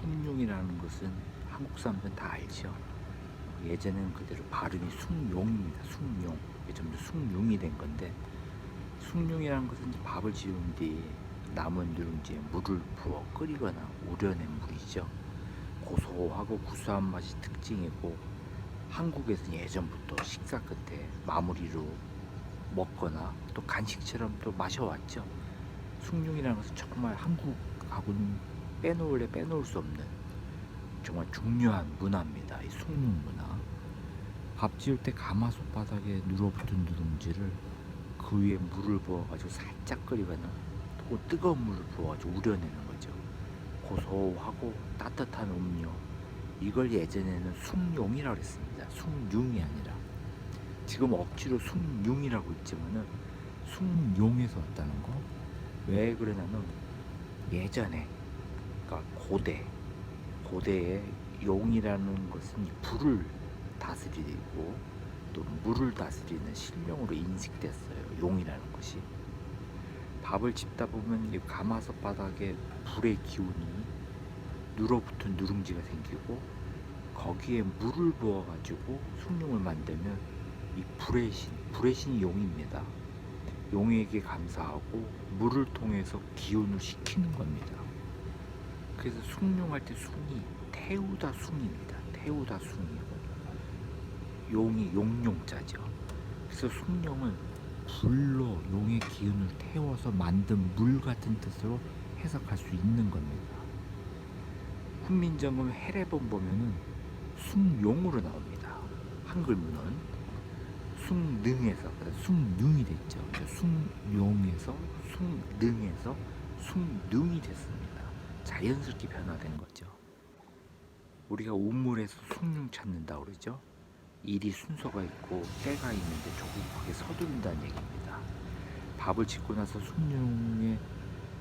숭늉이라는 것은 한국 사람들은 다 알죠. 예전에는 그대로 발음이 숭용입니다. 숭용. 점점 숭늉이 된 건데 숭늉이라는 것은 밥을 지은 뒤 남은 누룽지에 물을 부어 끓이거나 우려낸 물이죠. 고소하고 구수한 맛이 특징이고 한국에서는 예전부터 식사 끝에 마무리로 먹거나 또 간식처럼 또 마셔왔죠. 숭늉이라는 것은 정말 한국하고는 빼놓을래 빼놓을 수 없는 정말 중요한 문화입니다. 이 숭늉 문화. 밥 지을 때 가마솥 바닥에 눌어붙은 누룽지를 그 위에 물을 부어가지고 살짝 끓이거나 또 뜨거운 물을 부어가지고 우려내는 거죠. 고소하고 따뜻한 음료. 이걸 예전에는 숭늉이라고 했습니다. 숭늉이 아니라. 지금 억지로 숭늉이라고 있지만은 숭늉에서 왔다는 거. 왜 그러냐면 예전에 그러니까 고대 고대에 용이라는 것은 이 불을 다스리고 또 물을 다스리는 신령으로 인식됐어요. 용이라는 것이 밥을 집다 보면 이 가마솥 바닥에 불의 기운이 눌어붙은 누룽지가 생기고 거기에 물을 부어가지고 숭늉을 만들면 이 불의 신, 불의 신이 용입니다. 용에게 감사하고 물을 통해서 기운을 시키는 겁니다. 그래서 숭늉할 때 숭이 태우다 숭입니다. 태우다 숭이고 용이 용용자죠. 그래서 숭늉은 불로 용의 기운을 태워서 만든 물 같은 뜻으로 해석할 수 있는 겁니다. 훈민정음 해례본 보면은 숭용으로 나옵니다. 한글문은 숭능에서 숭능이 됐죠. 숭용에서 숭능에서 숭능이 됐습니다. 자연스럽게 변화된 거죠. 우리가 우물에서 숭늉 찾는다 그러죠. 일이 순서가 있고 때가 있는데 조급하게 서두른다는 얘기입니다. 밥을 짓고 나서 숭늉에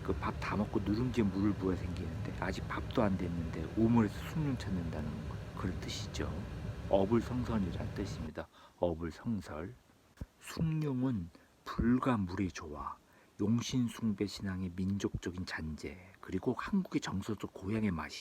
그 밥 다 먹고 누룽지에 물을 부어 생기는데 아직 밥도 안 됐는데 우물에서 숭늉 찾는다는 거, 그런 뜻이죠. 어불성설이란 뜻입니다. 어불성설. 숭늉은 불과 물의 조화, 용신 숭배 신앙의 민족적인 잔재, 그리고 한국의 정서적 고향의 맛이